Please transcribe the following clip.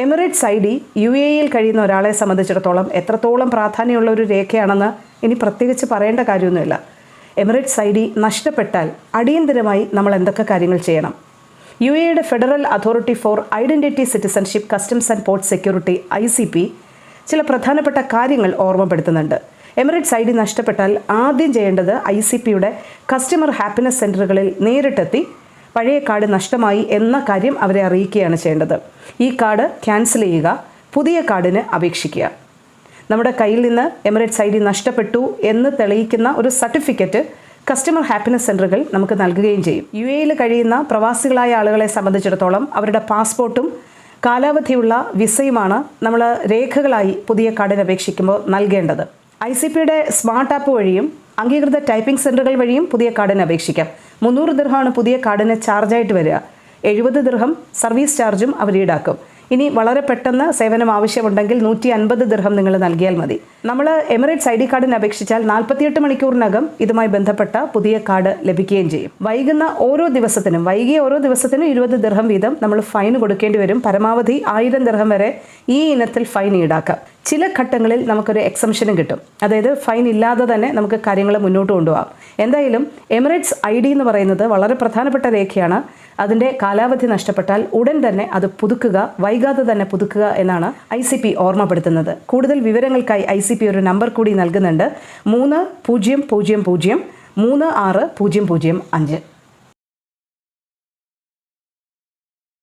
Emirates I D U A ഇയിൽ കഴിയുന്ന ഒരാളെ സംബന്ധിച്ചിടത്തോളം എത്രത്തോളം പ്രാധാന്യമുള്ള ഒരു രേഖയാണെന്ന് ഇനി പ്രത്യേകിച്ച് പറയേണ്ട കാര്യമൊന്നുമില്ല. എമിറേറ്റ്സ് ഐ ഡി നഷ്ടപ്പെട്ടാൽ അടിയന്തരമായി നമ്മൾ എന്തൊക്കെ കാര്യങ്ങൾ ചെയ്യണം? യു എയുടെ federal authority for identity citizenship customs and port security I C P ചില പ്രധാനപ്പെട്ട കാര്യങ്ങൾ ഓർമ്മപ്പെടുത്തുന്നുണ്ട്. എമിറേറ്റ്സ് ഐ ഡി നഷ്ടപ്പെട്ടാൽ ആദ്യം ചെയ്യേണ്ടത് ഐ സി പിയുടെ കസ്റ്റമർ ഹാപ്പിനെസ് സെന്ററുകളിൽ നേരിട്ടെത്തി പഴയ കാർഡ് നഷ്ടമായി എന്ന കാര്യം അവരെ അറിയിക്കുകയാണ് ചെയ്യേണ്ടത്. ഈ കാർഡ് ക്യാൻസൽ ചെയ്യുക പുതിയ കാർഡിന് അപേക്ഷിക്കുക. നമ്മുടെ കയ്യിൽ നിന്ന് എമിറേറ്റ്സ് ഐ ഡി നഷ്ടപ്പെട്ടു എന്ന് തെളിയിക്കുന്ന ഒരു സർട്ടിഫിക്കറ്റ് കസ്റ്റമർ ഹാപ്പിനെസ് സെന്ററുകൾ നമുക്ക് നൽകുകയും ചെയ്യും. യു എയിൽ കഴിയുന്ന പ്രവാസികളായ ആളുകളെ സംബന്ധിച്ചിടത്തോളം അവരുടെ പാസ്പോർട്ടും കാലാവധിയുള്ള വിസയുമാണ് നമ്മൾ രേഖകളായി പുതിയ കാർഡിന് അപേക്ഷിക്കുമ്പോൾ നൽകേണ്ടത്. ഐ സി പിയുടെ സ്മാർട്ട് ആപ്പ് വഴിയും അംഗീകൃത ടൈപ്പിംഗ് സെന്ററുകൾ വഴിയും പുതിയ കാർഡിന് അപേക്ഷിക്കാം. മുന്നൂറ് ദിർഹമാണ് പുതിയ കാർഡിന് ചാർജായിട്ട് വരിക. എഴുപത് ദിർഹം സർവീസ് ചാർജും അവർ ഈടാക്കും. ഇനി വളരെ പെട്ടെന്ന് സേവനം ആവശ്യമുണ്ടെങ്കിൽ നൂറ്റി അൻപത് ദിർഹം നിങ്ങൾ നൽകിയാൽ മതി. നമ്മൾ എമിറേറ്റ്സ് ഐ ഡി കാർഡിന് അപേക്ഷിച്ചാൽ നാൽപ്പത്തിയെട്ട് മണിക്കൂറിനകം ഇതുമായി ബന്ധപ്പെട്ട പുതിയ കാർഡ് ലഭിക്കുകയും ചെയ്യും. വൈകുന്ന ഓരോ ദിവസത്തിനും വൈകിയ ഓരോ ദിവസത്തിനും ഇരുപത് ദിർഹം വീതം നമ്മൾ ഫൈൻ കൊടുക്കേണ്ടി വരും. പരമാവധി ആയിരം ദിർഹം വരെ ഈ ഇനത്തിൽ ഫൈൻ ഈടാക്കാം. ചില ഘട്ടങ്ങളിൽ നമുക്കൊരു എക്സംഷനും കിട്ടും. അതായത് ഫൈൻ ഇല്ലാതെ തന്നെ നമുക്ക് കാര്യങ്ങൾ മുന്നോട്ട് കൊണ്ടുപോകാം. എന്തായാലും എമിറേറ്റ്സ് ഐ ഡി എന്ന് പറയുന്നത് വളരെ പ്രധാനപ്പെട്ട രേഖയാണ്. അതിന്റെ കാലാവധി നഷ്ടപ്പെട്ടാൽ ഉടൻ തന്നെ അത് പുതുക്കുക വൈകാതെ തന്നെ പുതുക്കുക എന്നാണ് ഐ സി പി ഓർമ്മപ്പെടുത്തുന്നത്. കൂടുതൽ വിവരങ്ങൾക്കായി ഐ സി പി ഒരു നമ്പർ കൂടി നൽകുന്നുണ്ട്. മൂന്ന് പൂജ്യം പൂജ്യം പൂജ്യം മൂന്ന് ആറ് പൂജ്യം പൂജ്യം അഞ്ച്.